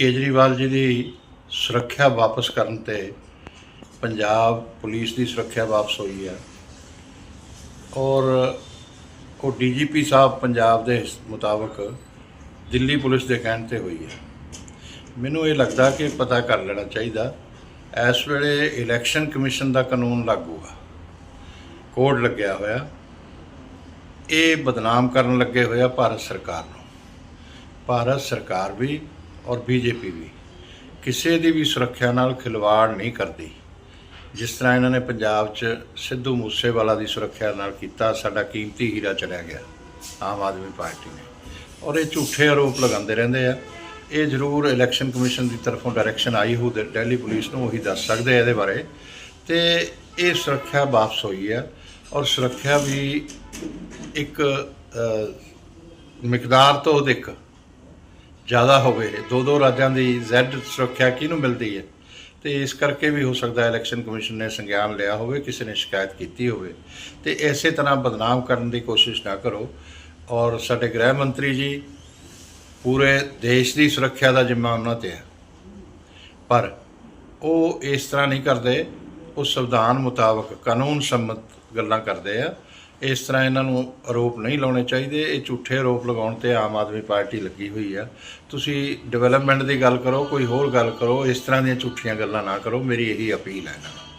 ਕੇਜਰੀਵਾਲ ਜੀ ਦੀ ਸੁਰੱਖਿਆ ਵਾਪਸ ਕਰਨ ਤੇ ਪੰਜਾਬ ਪੁਲਿਸ ਦੀ ਸੁਰੱਖਿਆ ਵਾਪਸ ਹੋਈ ਹੈ। ਔਰ ਉਹ ਡੀਜੀਪੀ ਸਾਹਿਬ ਪੰਜਾਬ ਦੇ ਮੁਤਾਬਕ ਦਿੱਲੀ ਪੁਲਿਸ ਦੇ ਕਹਿਣ ਤੇ ਹੋਈ ਹੈ। ਮੈਨੂੰ ਇਹ ਲੱਗਦਾ ਕਿ ਪਤਾ ਕਰ ਲੈਣਾ ਚਾਹੀਦਾ। ਇਸ ਵੇਲੇ ਇਲੈਕਸ਼ਨ ਕਮਿਸ਼ਨ ਦਾ ਕਾਨੂੰਨ ਲਾਗੂ ਆ। ਕੋਡ ਲੱਗਿਆ ਹੋਇਆ। ਇਹ ਬਦਨਾਮ ਕਰਨ ਲੱਗੇ ਹੋਇਆ ਭਾਰਤ ਸਰਕਾਰ ਨੂੰ। ਭਾਰਤ ਸਰਕਾਰ ਵੀ ਔਰ ਬੀਜੇਪੀ ਵੀ ਕਿਸੇ ਦੀ ਵੀ ਸੁਰੱਖਿਆ ਨਾਲ ਖਿਲਵਾੜ ਨਹੀਂ ਕਰਦੀ। ਜਿਸ ਤਰ੍ਹਾਂ ਇਹਨਾਂ ਨੇ ਪੰਜਾਬ 'ਚ ਸਿੱਧੂ ਮੂਸੇਵਾਲਾ ਦੀ ਸੁਰੱਖਿਆ ਨਾਲ ਕੀਤਾ, ਸਾਡਾ ਕੀਮਤੀ ਹੀਰਾ ਚਲਿਆ ਗਿਆ, ਆਮ ਆਦਮੀ ਪਾਰਟੀ ਨੇ। ਔਰ ਇਹ ਝੂਠੇ ਆਰੋਪ ਲਗਾਉਂਦੇ ਰਹਿੰਦੇ ਆ। ਇਹ ਜ਼ਰੂਰ ਇਲੈਕਸ਼ਨ ਕਮਿਸ਼ਨ ਦੀ ਤਰਫੋਂ ਡਾਇਰੈਕਸ਼ਨ ਆਈ ਹੋ ਦਿੱਲੀ ਪੁਲਿਸ ਨੂੰ ਉਹੀ ਦੱਸ ਸਕਦੇ ਆ ਇਹਦੇ ਬਾਰੇ। ਤੇ ਇਹ ਸੁਰੱਖਿਆ ਵਾਪਸ ਹੋਈ ਹੈ ਔਰ ਸੁਰੱਖਿਆ ਵੀ ਇੱਕ ਮਿਕਦਾਰ ਤੋਂ ਅਧਿਕ ਜ਼ਿਆਦਾ ਹੋਵੇ ਦੋ ਦੋ ਰਾਜਾਂ ਦੀ ਜ਼ੈਡ ਸੁਰੱਖਿਆ ਕਿਹਨੂੰ ਮਿਲਦੀ ਹੈ? ਤੇ ਇਸ ਕਰਕੇ ਵੀ ਹੋ ਸਕਦਾ ਹੈ ਇਲੈਕਸ਼ਨ ਕਮਿਸ਼ਨ ਨੇ ਸੰਗਿਆਨ ਲਿਆ ਹੋਵੇ, ਕਿਸੇ ਨੇ ਸ਼ਿਕਾਇਤ ਕੀਤੀ ਹੋਵੇ। ਤੇ ਇਸੇ ਤਰ੍ਹਾਂ ਬਦਨਾਮ ਕਰਨ ਦੀ ਕੋਸ਼ਿਸ਼ ਨਾ ਕਰੋ। ਔਰ ਸਾਡੇ ਗ੍ਰਹਿ ਮੰਤਰੀ ਜੀ, ਪੂਰੇ ਦੇਸ਼ ਦੀ ਸੁਰੱਖਿਆ ਦਾ ਜ਼ਿੰਮਾ ਉਹਨਾਂ ਤੇ ਹੈ। ਪਰ ਉਹ ਇਸ ਤਰ੍ਹਾਂ ਨਹੀਂ ਕਰਦੇ। ਉਹ ਸੰਵਿਧਾਨ ਮੁਤਾਬਕ ਕਾਨੂੰਨ ਸੰਮਤ ਗੱਲਾਂ ਕਰਦੇ ਆ। ਇਸ ਤਰ੍ਹਾਂ ਇਹਨਾਂ ਨੂੰ ਆਰੋਪ ਨਹੀਂ ਲਾਉਣੇ ਚਾਹੀਦੇ। ਇਹ ਝੂਠੇ ਆਰੋਪ ਲਗਾਉਣ ਤੇ ਆਮ ਆਦਮੀ ਪਾਰਟੀ ਲੱਗੀ ਹੋਈ ਆ। ਤੁਸੀਂ ਡਿਵੈਲਪਮੈਂਟ ਦੀ ਗੱਲ ਕਰੋ, ਕੋਈ ਹੋਰ ਗੱਲ ਕਰੋ, ਇਸ ਤਰ੍ਹਾਂ ਦੀਆਂ ਝੂਠੀਆਂ ਗੱਲਾਂ ਨਾ ਕਰੋ। ਮੇਰੀ ਇਹੀ ਅਪੀਲ ਹੈ ਇਹਨਾਂ ਨੂੰ।